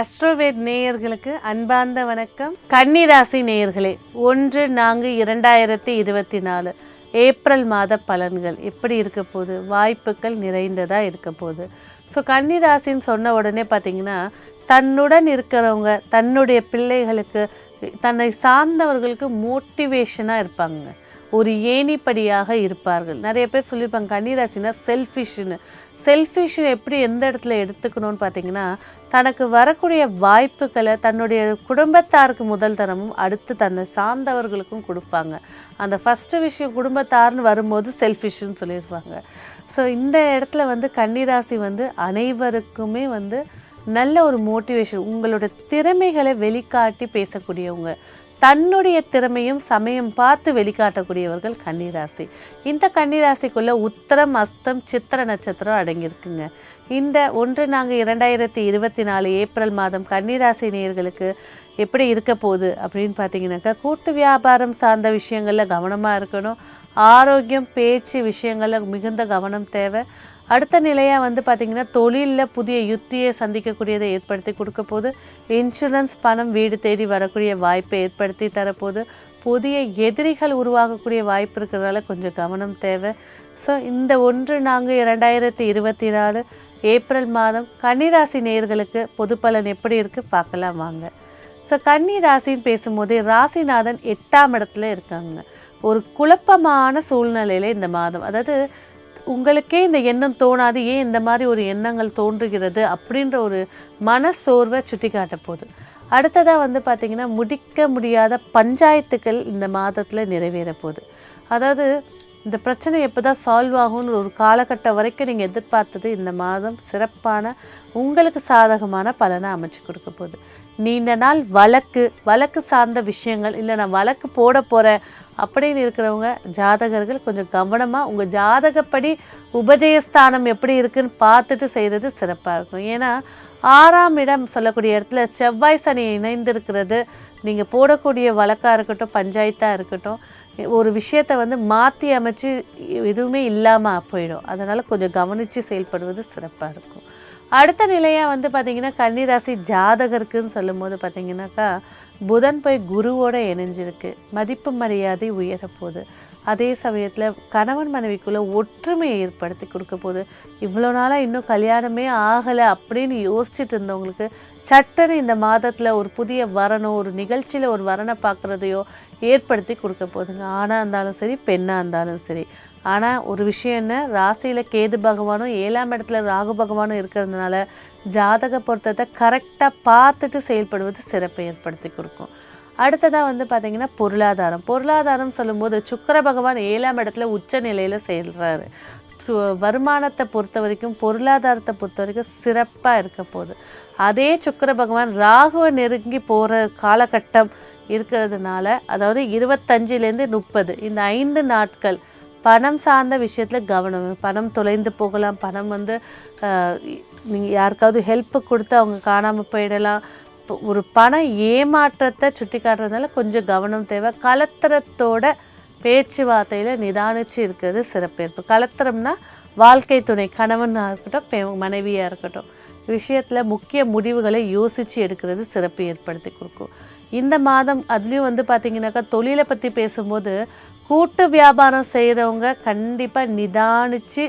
அஸ்ட்ரோவேட் நேயர்களுக்கு அன்பார்ந்த வணக்கம். கன்னிராசி நேயர்களே ஒன்று நான்கு இரண்டாயிரத்தி இருபத்தி நாலு. ஏப்ரல் மாத பலன்கள் எப்படி இருக்க போகுது? வாய்ப்புகள் நிறைந்ததாக இருக்க போகுது? ஸோ கன்னிராசின்னு சொன்ன உடனே பார்த்தீங்கன்னா தன்னுடன் இருக்கிறவங்க தன்னுடைய பிள்ளைகளுக்கு தன்னை சார்ந்தவர்களுக்கு மோட்டிவேஷனாக இருப்பாங்க ஒரு ஏணிப்படியாக இருப்பார்கள். நிறைய பேர் சொல்லியிருப்பாங்க கன்னிராசினா செல்ஃபிஷ்னு செல்ஃபிஷை எப்படி எந்த இடத்துல எடுத்துக்கணும்னு பார்த்தீங்கன்னா தனக்கு வரக்கூடிய வாய்ப்புகளை தன்னுடைய குடும்பத்தாருக்கு முதல் தரமும் அடுத்து தன்னை சார்ந்தவர்களுக்கும் கொடுப்பாங்க. அந்த ஃபஸ்ட்டு விஷயம் குடும்பத்தார்னு வரும்போது செல்ஃபிஷ்னு சொல்லியிருப்பாங்க. ஸோ இந்த இடத்துல வந்து கன்னிராசி வந்து அனைவருக்குமே வந்து நல்ல ஒரு மோட்டிவேஷன் உங்களோட திறமைகளை வெளிக்காட்டி பேசக்கூடியவங்க. தன்னுடைய திறமையும் சமயம் பார்த்து வெளிக்காட்டக்கூடியவர்கள் கன்னிராசி. இந்த கன்னிராசிக்குள்ளே உத்தரம் அஸ்தம் சித்திர நட்சத்திரம் அடங்கியிருக்குங்க. இந்த ஒன்று நாங்கள் இரண்டாயிரத்தி இருபத்தி நாலு ஏப்ரல் மாதம் கன்னிராசி நேயர்களுக்கு எப்படி இருக்க போகுது அப்படின்னு பார்த்தீங்கன்னாக்கா கூட்டு வியாபாரம் சார்ந்த விஷயங்களில் கவனமாக இருக்கணும். ஆரோக்கியம் பேச்சு விஷயங்களில் மிகுந்த கவனம் தேவை. அடுத்த நிலையாக வந்து பார்த்திங்கன்னா தொழிலில் புதிய யுத்தியை சந்திக்கக்கூடியதை ஏற்படுத்தி கொடுக்க போது இன்சூரன்ஸ் பணம் வீடு தேடி வரக்கூடிய வாய்ப்பை ஏற்படுத்தி தரப்போது புதிய எதிரிகள் உருவாகக்கூடிய வாய்ப்பு இருக்கிறதால கொஞ்சம் கவனம் தேவை. ஸோ இந்த ஒன்று நான்கு இரண்டாயிரத்தி இருபத்தி நாலு ஏப்ரல் மாதம் கன்னிராசி நேயர்களுக்கு பொது பலன் எப்படி இருக்குது பார்க்கலாம் வாங்க. ஸோ கன்னி ராசின்னு பேசும்போதே ராசிநாதன் எட்டாம் இடத்துல இருக்காங்க. ஒரு குழப்பமான சூழ்நிலையில் இந்த மாதம். அதாவது உங்களுக்கே இந்த எண்ணம் தோணாது ஏன் இந்த மாதிரி ஒரு எண்ணங்கள் தோன்றுகிறது அப்படின்ற ஒரு மனசோர்வை சுட்டி காட்ட போகுது. அடுத்ததாக வந்து பார்த்திங்கன்னா முடிக்க முடியாத பஞ்சாயத்துக்கள் இந்த மாதத்தில் நிறைவேற போகுது. அதாவது இந்த பிரச்சனை எப்போ தான் சால்வ் ஆகும்னு ஒரு காலகட்டம் வரைக்கும் நீங்கள் எதிர்பார்த்தது இந்த மாதம் சிறப்பான உங்களுக்கு சாதகமான பலனை அமைச்சு கொடுக்க போகுது. நீண்ட நாள் வழக்கு வழக்கு சார்ந்த விஷயங்கள் இல்லை நான் வழக்கு போட போகிறேன் அப்படின்னு இருக்கிறவங்க ஜாதகர்கள் கொஞ்சம் கவனமாக உங்கள் ஜாதகப்படி உபஜயஸ்தானம் எப்படி இருக்குன்னு பார்த்துட்டு செய்கிறது சிறப்பாக இருக்கும். ஏன்னா ஆறாம் இடம் சொல்லக்கூடிய இடத்துல செவ்வாய் சனி இணைந்திருக்கிறது. நீங்கள் போடக்கூடிய வழக்காக இருக்கட்டும் பஞ்சாயத்தாக இருக்கட்டும் ஒரு விஷயத்தை வந்து மாற்றி அமைச்சு எதுவுமே இல்லாமல் போயிடும். அதனால் கொஞ்சம் கவனித்து செயல்படுவது சிறப்பாக இருக்கும். அடுத்த நிலையாக வந்து பார்த்திங்கன்னா கன்னிராசி ஜாதகருக்குன்னு சொல்லும்போது பார்த்திங்கனாக்கா புதன் போய் குருவோட இணைஞ்சிருக்கு. மதிப்பு மரியாதை உயரப்போகுது. அதே சமயத்தில் கணவன் மனைவிக்குள்ளே ஒற்றுமையை ஏற்படுத்தி கொடுக்க போகுது இவ்வளோ நாளாக இன்னும் கல்யாணமே ஆகலை அப்படின்னு யோசிச்சுட்டு இருந்தவங்களுக்கு சட்டன்னு இந்த மாதத்தில் ஒரு புதிய வரணும் ஒரு நிகழ்ச்சியில் ஒரு வரனை பார்க்குறதையோ ஏற்படுத்தி கொடுக்க போகுதுங்க ஆணாக இருந்தாலும் சரி பெண்ணாக இருந்தாலும் சரி. ஆனால் ஒரு விஷயம் என்ன? ராசியில் கேது பகவானும் ஏழாம் இடத்துல ராகு பகவானும் இருக்கிறதுனால ஜாதக பொருத்தத்தை கரெக்டாக பார்த்துட்டு செயல்படுவது சிறப்பை ஏற்படுத்தி கொடுக்கும். அடுத்ததாக வந்து பார்த்திங்கன்னா பொருளாதாரம். பொருளாதாரம் சொல்லும்போது சுக்கர பகவான் ஏழாம் இடத்துல உச்ச நிலையில் செயல்கிறாரு வருமானத்தை பொறுத்த வரைக்கும் பொருளாதாரத்தை பொறுத்த வரைக்கும் சிறப்பாக இருக்க போகுது. அதே சுக்கர பகவான் ராகுவை நெருங்கி போகிற காலகட்டம் இருக்கிறதுனால அதாவது இருபத்தஞ்சிலேருந்து முப்பது இந்த ஐந்து நாட்கள் பணம் சார்ந்த விஷயத்தில் கவனம். பணம் தொலைந்து போகலாம். பணம் வந்து நீங்கள் யாருக்காவது ஹெல்ப்பு கொடுத்து அவங்க காணாமல் போயிடலாம். ஒரு பண ஏமாற்றத்தை சுட்டி காட்டுறதுனால கொஞ்சம் கவனம் தேவை. கலத்திரத்தோட பேச்சுவார்த்தையில் நிதானிச்சு இருக்கிறது சிறப்பேற்பு. கலத்திரம்னா வாழ்க்கை துணை. கணவனாக இருக்கட்டும் பெ மனைவியாக இருக்கட்டும். விஷயத்தில் முக்கிய முடிவுகளை யோசித்து எடுக்கிறது சிறப்பு ஏற்படுத்தி கொடுக்கும். இந்த மாதம் அதுலேயும் வந்து பார்த்திங்கனாக்கா தொழிலை பற்றி பேசும்போது கூட்டு வியாபாரம் செய்கிறவங்க கண்டிப்பாக நிதானித்து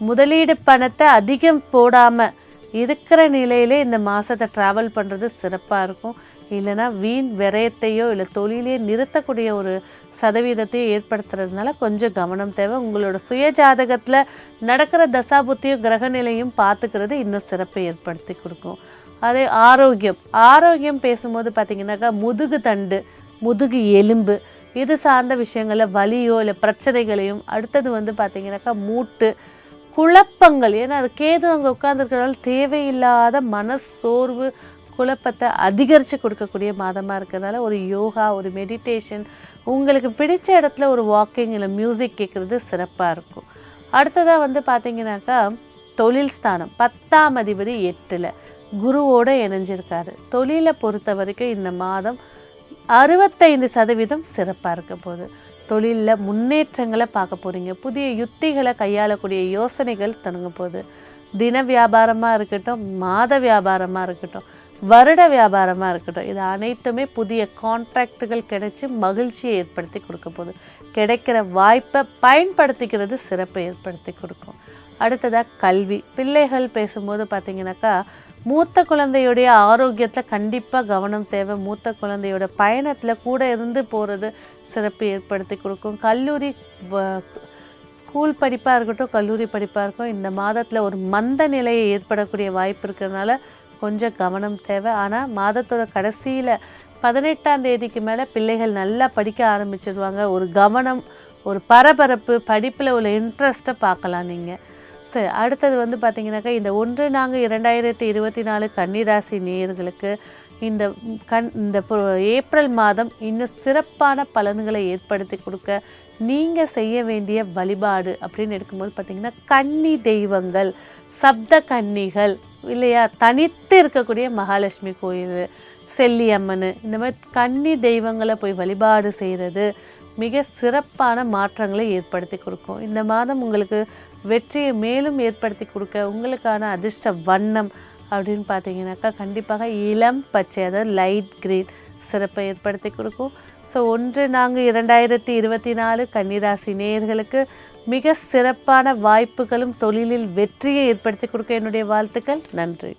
முதலீடு பணத்தை அதிகம் போடாமல் இருக்கிற நிலையிலே இந்த மாதத்தை ட்ராவல் பண்ணுறது சிறப்பாக இருக்கும். இல்லைன்னா வீண் விரயத்தையோ இல்லை தொழிலையோ நிறுத்தக்கூடிய ஒரு சதவீதத்தையும் ஏற்படுத்துறதுனால கொஞ்சம் கவனம் தேவை. உங்களோட சுய ஜாதகத்தில் நடக்கிற தசாபுத்தியும் கிரகநிலையும் பார்த்துக்கிறது இன்னும் சிறப்பை ஏற்படுத்தி கொடுக்கும். அதே ஆரோக்கியம். ஆரோக்கியம் பேசும்போது பார்த்திங்கனாக்கா முதுகு தண்டு முதுகு எலும்பு இது சார்ந்த விஷயங்களில் வலியோ இல்லை பிரச்சனைகளையும் அடுத்தது வந்து பார்த்திங்கனாக்கா மூட்டு குழப்பங்கள். ஏன்னா அது கேது அங்கே உட்காந்துருக்கிறதால தேவையில்லாத மனசோர்வு குழப்பத்தை அதிகரித்து கொடுக்கக்கூடிய மாதமாக இருக்கிறதால ஒரு யோகா ஒரு மெடிடேஷன் உங்களுக்கு பிடித்த இடத்துல ஒரு வாக்கிங் இல்லை மியூசிக் கேட்குறது சிறப்பாக இருக்கும். அடுத்ததாக வந்து பார்த்திங்கனாக்கா தொழில் ஸ்தானம். பத்தாம் அதிபதி எட்டில் குருவோடு இணைஞ்சிருக்காரு. தொழிலை பொறுத்த வரைக்கும் இந்த மாதம் அறுபத்தைந்து சதவீதம் சிறப்பாக இருக்க போகுது. தொழிலில் முன்னேற்றங்களை பார்க்க போகிறீங்க புதிய யுத்திகளை கையாளக்கூடிய யோசனைகள் தொடங்க போகுது. தின வியாபாரமாக இருக்கட்டும் மாத வியாபாரமாக இருக்கட்டும் வருட வியாபாரமாக இருக்கட்டும் இது அனைத்துமே புதிய கான்ட்ராக்டுகள் கிடைச்சி மகிழ்ச்சியை ஏற்படுத்தி கொடுக்க போகுது. கிடைக்கிற வாய்ப்பை பயன்படுத்திக்கிறது சிறப்பை ஏற்படுத்தி கொடுக்கும். அடுத்ததாக கல்வி. பிள்ளைகள் பேசும்போது பார்த்தீங்கன்னாக்கா மூத்த குழந்தையுடைய ஆரோக்கியத்தில் கண்டிப்பாக கவனம் தேவை. மூத்த குழந்தையோட பயணத்தில் கூட இருந்து போகிறது சிறப்பு ஏற்படுத்தி கொடுக்கும். கல்லூரி ஸ்கூல் படிப்பாக இருக்கட்டும் கல்லூரி படிப்பாக இருக்கும் இந்த மாதத்தில் ஒரு மந்த நிலையை ஏற்படக்கூடிய வாய்ப்பு இருக்கிறதுனால கொஞ்சம் கவனம் தேவை. ஆனால் மாதத்தோட கடைசியில் பதினெட்டாம் தேதிக்கு மேலே பிள்ளைகள் நல்லா படிக்க ஆரம்பிச்சிடுவாங்க ஒரு கவனம் ஒரு பரபரப்பு படிப்பில் உள்ள இன்ட்ரெஸ்ட்டை பார்க்கலாம் நீங்கள் சரி அடுத்தது வந்து பார்த்திங்கனாக்கா இந்த ஒன்று நான்கு இரண்டாயிரத்தி இருபத்தி நாலு கன்னிராசி நேயர்களுக்கு இந்த கண் இந்த ஏப்ரல் மாதம் இன்னும் சிறப்பான பலன்களை ஏற்படுத்தி கொடுக்க நீங்கள் செய்ய வேண்டிய வழிபாடு அப்படின்னு எடுக்கும்போது பார்த்திங்கன்னா கன்னி தெய்வங்கள் சப்த கன்னிகள் இல்லையா? தனித்து இருக்கக்கூடிய மகாலட்சுமி கோயில் செல்லியம்மன் இந்த மாதிரி கன்னி தெய்வங்களை போய் வழிபாடு செய்கிறது மிக சிறப்பான மாற்றங்களை ஏற்படுத்தி கொடுக்கும். இந்த மாதம் உங்களுக்கு வெற்றியை மேலும் ஏற்படுத்தி கொடுக்க உங்களுக்கான அதிர்ஷ்ட வண்ணம் அப்படின்னு பார்த்தீங்கன்னாக்கா கண்டிப்பாக இளம் பச்சை அதாவது லைட் கிரீன் சிறப்பை ஏற்படுத்தி கொடுக்கும். ஸோ ஒன்று நான்கு இரண்டாயிரத்தி இருபத்தி நாலு கன்னிராசி நேயர்களுக்கு மிக சிறப்பான வாய்ப்புகளும் தொழிலில் வெற்றியை ஏற்படுத்தி கொடுக்க என்னுடைய வாழ்த்துக்கள். நன்றி.